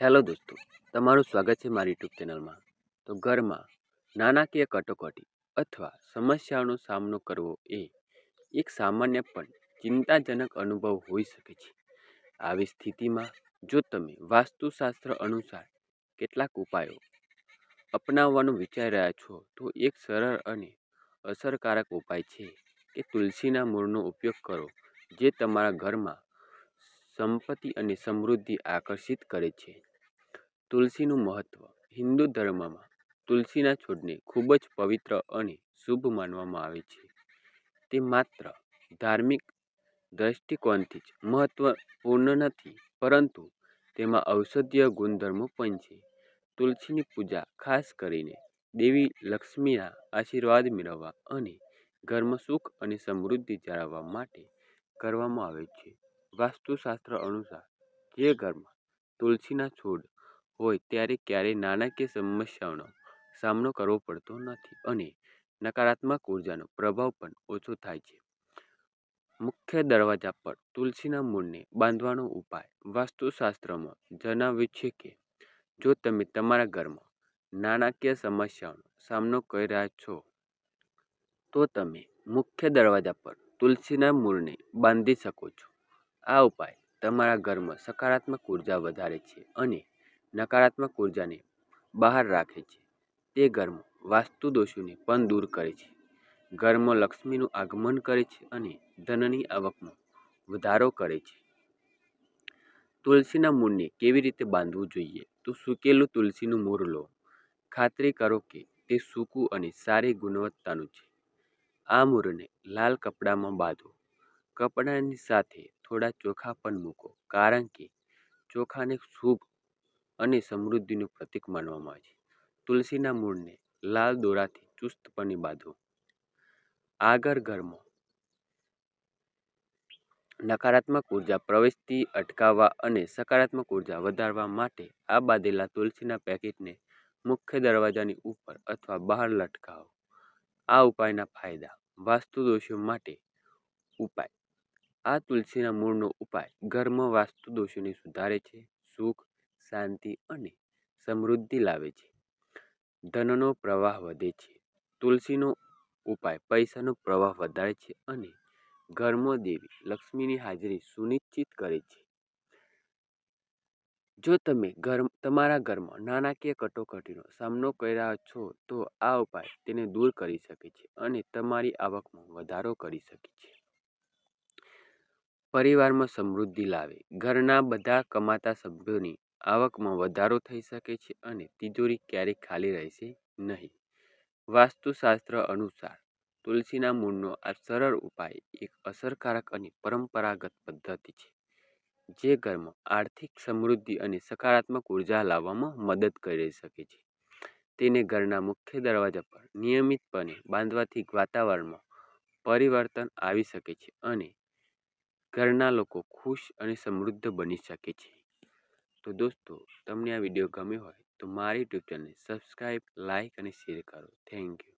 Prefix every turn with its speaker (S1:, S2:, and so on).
S1: Hello દોસ્તો, તમારું સ્વાગત છે મારી યુટ્યુબ ચેનલમાં. તો ઘરમાં નાણાકીય કટોકટી અથવા સમસ્યાઓનો સામનો કરવો એ એક સામાન્ય પણ ચિંતાજનક અનુભવ હોઈ શકે છે. આવી સ્થિતિમાં જો તમે વાસ્તુશાસ્ત્ર અનુસાર કેટલાક ઉપાયો અપનાવવાનું વિચારી રહ્યા છો, તો એક સરળ અને અસરકારક ઉપાય છે કે તુલસીના મૂળનો ઉપયોગ કરો, જે તમારા ઘરમાં સંપત્તિ અને સમૃદ્ધિ આકર્ષિત કરે છે. તુલસીનું મહત્ત્વ હિન્દુ ધર્મમાં તુલસીના છોડને ખૂબ જ પવિત્ર અને શુભ માનવામાં આવે છે. તે માત્ર ધાર્મિક દ્રષ્ટિકોણથી જ મહત્ત્વપૂર્ણ નથી, પરંતુ તેમાં ઔષધીય ગુણધર્મો પણ છે. તુલસીની પૂજા ખાસ કરીને દેવી લક્ષ્મીના આશીર્વાદ મેળવવા અને ઘરમાં સુખ અને સમૃદ્ધિ જાળવવા માટે કરવામાં આવે છે. વાસ્તુશાસ્ત્ર અનુસાર જે ઘરમાં તુલસીના છોડ હોય ત્યારે ક્યારેય નાણાકીય સમસ્યાઓનો સામનો કરવો પડતો નથી અને નકારાત્મક ઉર્જાનો પ્રભાવ પણ ઓછો થાય છે. મુખ્ય દરવાજા પર તુલસીના મૂળને બાંધવાનો ઉપાય વાસ્તુશાસ્ત્રમાં જણાવ્યું છે કે, જો તમે તમારા ઘરમાં નાણાકીય સમસ્યાઓનો સામનો કરી રહ્યા છો, તો તમે મુખ્ય દરવાજા પર તુલસીના મૂળને બાંધી શકો છો. આ ઉપાય તમારા ઘરમાં સકારાત્મક ઊર્જા વધારે છે અને નકારાત્મક ઉર્જાને બહાર રાખે છે. તે ઘરમાં વાસ્તુ દોષોને પણ દૂર કરે છે. ઘરમાં લક્ષ્મીનું આગમન કરે છે અને ધનની આવકમાં વધારો કરે છે. તુલસીના મૂળને કેવી રીતે બાંધવું જોઈએ? તો સૂકેલું તુલસીનું મૂળ લો. ખાતરી કરો કે તે સૂકું અને સારી ગુણવત્તાનું છે. આ મૂળને લાલ કપડામાં બાંધો. કપડાની સાથે થોડા ચોખા પણ મૂકો, કારણ કે ચોખાને શુભ અને સમૃદ્ધિનું પ્રતીક માનવામાં આવે છે. તુલસીના મૂળને લાલ દોરાથી ચુસ્તપણે બાંધો. આગળ ઘરમાં નકારાત્મક ઊર્જા પ્રવેશથી અટકાવવા અને સકારાત્મક ઊર્જા વધારવા માટે આ બાંધેલા તુલસીના પેકેટને મુખ્ય દરવાજાની ઉપર અથવા બહાર લટકાવો. આ ઉપાયના ફાયદા વાસ્તુ દોષો માટે ઉપાય. આ તુલસીના મૂળનો ઉપાય ઘરમાં વાસ્તુ દોષોને સુધારે છે. સુખ શાંતિ અને સમૃદ્ધિ લાવે છે. ધનનો પ્રવાહ વધે છે. તુલસીનો ઉપાય, પૈસાનો પ્રવાહ વધારે છે અને ઘરમાં દેવી, લક્ષ્મીની હાજરી સુનિશ્ચિત કરે છે. જો તમે ઘર, તમારા ઘરમાં નાણાકીય કટોકટીનો સામનો કરી રહ્યા છો, તો આ ઉપાય તેને દૂર કરી શકે છે અને તમારી આવકમાં વધારો કરી શકે છે. પરિવારમાં સમૃદ્ધિ લાવે. ઘરના બધા કમાતા સભ્યોની આવકમાં વધારો થઈ શકે છે અને તિજોરી ક્યારેય ખાલી રહેશે નહીં. વાસ્તુશાસ્ત્ર અનુસાર, તુલસીના મૂળનો આ સરળ ઉપાય એક અસરકારક અને પરંપરાગત પદ્ધતિ છે, જે ઘરમાં આર્થિક સમૃદ્ધિ અને સકારાત્મક ઊર્જા લાવવામાં મદદ કરી શકે છે. તેને ઘરના મુખ્ય દરવાજા પર નિયમિતપણે બાંધવાથી વાતાવરણમાં પરિવર્તન આવી શકે છે અને ઘરના લોકો ખુશ અને સમૃદ્ધ બની શકે છે. તો દોસ્તો, તમને આ વીડિયો ગમ્યો હોય તો મારી યુટ્યુબ ચેનલને સબસ્ક્રાઈબ લાઇક અને શેર કરો. Thank you